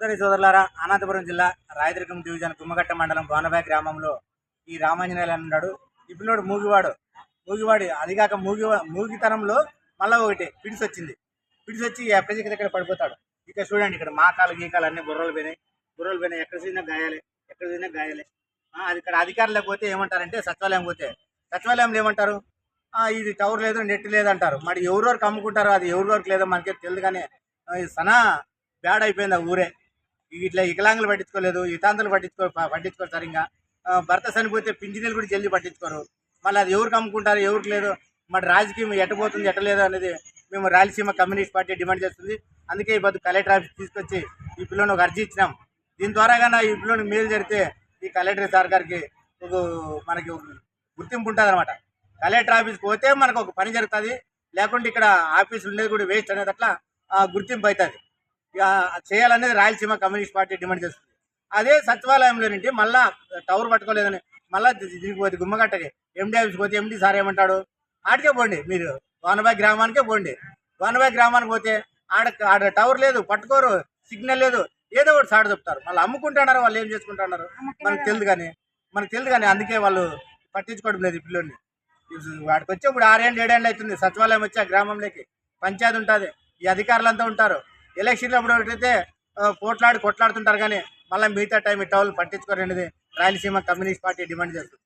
సోదరి సోదరులారా అనంతపురం జిల్లా రాయదుర్గం డివిజన్ కుమ్మగట్ట మండలం బోనబాయ్ గ్రామంలో ఈ రామాంజనేయులు అన్నాడు ఉన్నాడు. మూగివాడు మూగివాడు. మూగివాడి అది కాక మూగి మూగితనంలో మళ్ళీ ఒకటి పిడిసి వచ్చింది. పిడిసి వచ్చి ఎక్కడ ఇక్కడ పడిపోతాడు. ఇక చూడండి ఇక్కడ మాకాలు గీకాలు అన్ని బుర్రలు పోయినాయి. బుర్రలు పోయినాయి. ఎక్కడ చూసినా గాయాలే ఎక్కడ చూసినా గాయాలే. అది ఇక్కడ అధికారులు లేకపోతే ఏమంటారంటే సచివాలయం పోతే సచివాలయంలో ఏమంటారు? ఇది టవర్ లేదు నెట్ లేదు అంటారు. మరి వరకు అమ్ముకుంటారో అది ఎవరి వరకు లేదో మనకే తెలియదు కానీ సనా బ్యాడ్ అయిపోయింది ఆ ఊరే. ఇట్లా వికలాంగులు పట్టించుకోలేదు ఇతాంతులు పట్టించుకో పట్టించుకోరు సరిగ్గా. భర్త చనిపోతే పింఛనీలు కూడా జల్లి పట్టించుకోరు. మళ్ళీ అది ఎవరికి అమ్ముకుంటారు ఎవరికి లేదు. మరి రాజకీయం ఎట్టబోతుంది ఎట్టలేదు అనేది మేము రాయలసీమ కమ్యూనిస్ట్ పార్టీ డిమాండ్ చేస్తుంది. అందుకే ఈ పొద్దు కలెక్టర్ ఆఫీస్ తీసుకొచ్చి ఈ పిల్లని ఒక అర్జీ ఇచ్చినాం. దీని ద్వారా కానీ ఈ పిల్లని మేలు జరిగితే ఈ కలెక్టర్ సార్ గారికి ఒక మనకి గుర్తింపు ఉంటుంది అనమాట కలెక్టర్ ఆఫీస్కి పోతే మనకు ఒక పని జరుగుతుంది. లేకుంటే ఇక్కడ ఆఫీస్ ఉండేది కూడా వేస్ట్ అనేది అట్లా గుర్తింపు అవుతుంది చేయాలనేది రాయలసీమ కమ్యూనిస్ట్ పార్టీ డిమాండ్ చేస్తుంది. అదే సచివాలయంలో నుండి మళ్ళా టవర్ పట్టుకోలేదని మళ్ళా ది- దీనికి పోతే గుమ్మగట్టకి ఎండి ఆఫీస్కి పోతే ఎండి సార్ ఏమంటాడు? ఆడికే పోండి మీరు. వానబాయ్ గ్రామానికే పోండి. వానబాయ్ గ్రామానికి పోతే ఆడ ఆడ టవర్ లేదు పట్టుకోరు సిగ్నల్ లేదు ఏదో ఒకటి సాడు చెప్తారు. మళ్ళీ అమ్ముకుంటున్నారు వాళ్ళు ఏం చేసుకుంటున్నారు? మనకు తెలియదు కానీ మనకు తెలియదు కానీ అందుకే వాళ్ళు పట్టించుకోవడం లేదు ఈ పిల్లోని వాడికి వచ్చి ఇప్పుడు ఆరేళ్ళు ఏడేళ్ళు అవుతుంది. సచివాలయం వచ్చి ఆ గ్రామంలోకి పంచాయతీ ఉంటుంది. ఈ అధికారులంతా ఉంటారు. ఎలక్షన్లు అప్పుడు ఒకటైతే పోట్లాడి కొట్లాడుతుంటారు కానీ మళ్ళీ మిగతా టైం ఇట్ట వాళ్ళు పట్టించుకోరు రాయలసీమ కమ్యూనిస్ట్ పార్టీ డిమాండ్ చేస్తుంది.